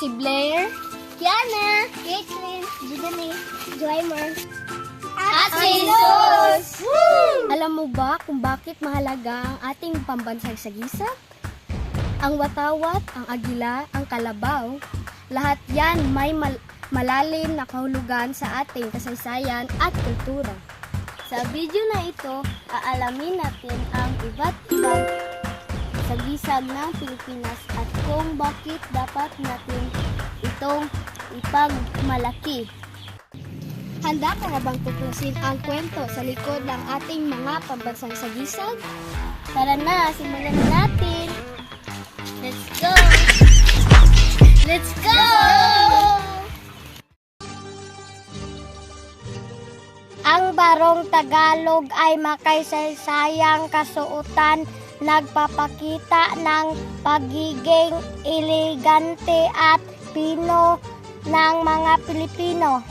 si Blair, Kiana, Caitlin, Judane, Joymer, at si Jesus! Alam mo ba kung bakit mahalaga ang ating pambansang sagisag? Ang watawat, ang agila, ang kalabaw, lahat yan may mal- malalim na kahulugan sa ating kasaysayan at kultura. Sa video na ito, aalamin natin ang iba't ibang sagisag ng Pilipinas at kung bakit dapat natin itong ipagmalaki. Handa ka na bang tuklasin ang kwento sa likod ng ating mga pambansang sagisag? Tara na, simulan na natin! Let's go! Let's go! Barong Tagalog ay makasaysayang kasuotan nagpapakita ng pagiging elegante at pino ng mga Pilipino.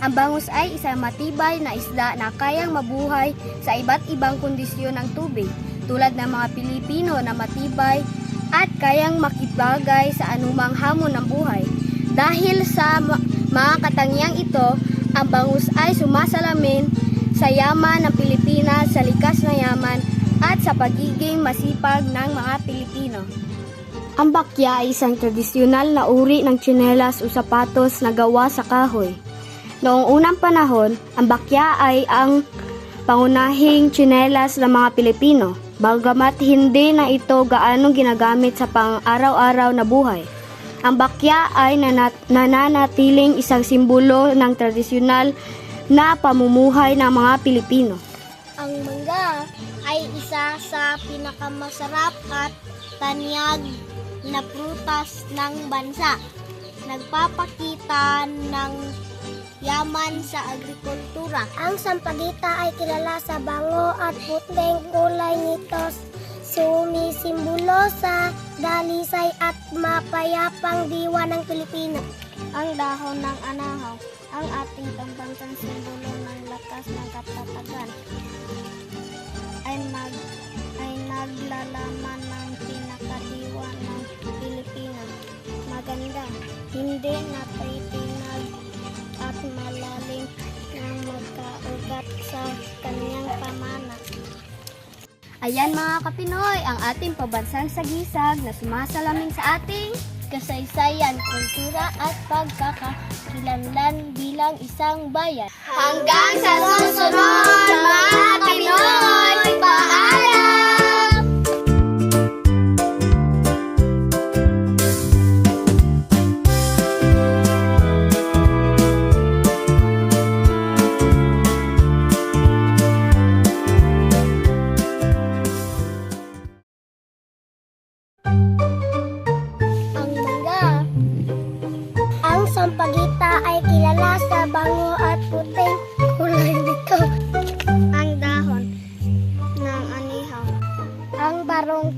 Ang bangus ay isang matibay na isda na kayang mabuhay sa iba't ibang kondisyon ng tubig, tulad ng mga Pilipino na matibay at kayang makibagay sa anumang hamon ng buhay. Dahil sa mga katangiang ito, ang bangus ay sumasalamin sa yaman ng Pilipinas, sa likas na yaman, at sa pagiging masipag ng mga Pilipino. Ang bakya ay isang tradisyonal na uri ng tsinelas o sapatos na gawa sa kahoy. Noong unang panahon, ang bakya ay ang pangunahing tsinelas ng mga Pilipino, bagamat hindi na ito gaano ginagamit sa pang-araw-araw na buhay. Ang bakya ay nanat- nananatiling isang simbolo ng tradisyonal na pamumuhay ng mga Pilipino. Ang mangga ay isa sa pinakamasarap at tanyag na prutas ng bansa. Nagpapakita ng yaman sa agrikultura. Ang sampagita ay kilala sa bango at puting kulay nito sumisimbolo sa dalisay at mapayapang diwa ng Pilipino. Ang dahon ng anahaw, ang ating pambansang simbolo ng lakas ng katatagan, ay mag ay naglalaman ng pinakadiwa ng Pilipino. Maganda, hindi napitinag at malalim ng magkaugat sa kanyang pamana. Ayan mga kapinoy, ang ating pabansang sagisag na sumasalamin sa ating kasaysayan, kultura at pagkakakilanlan bilang isang bayan. Hanggang sa susunod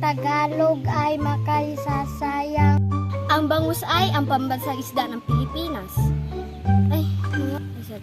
Tagalog ay makaisasayang. Ang bangus ay ang pambansang isda ng Pilipinas. Ay, mga isa.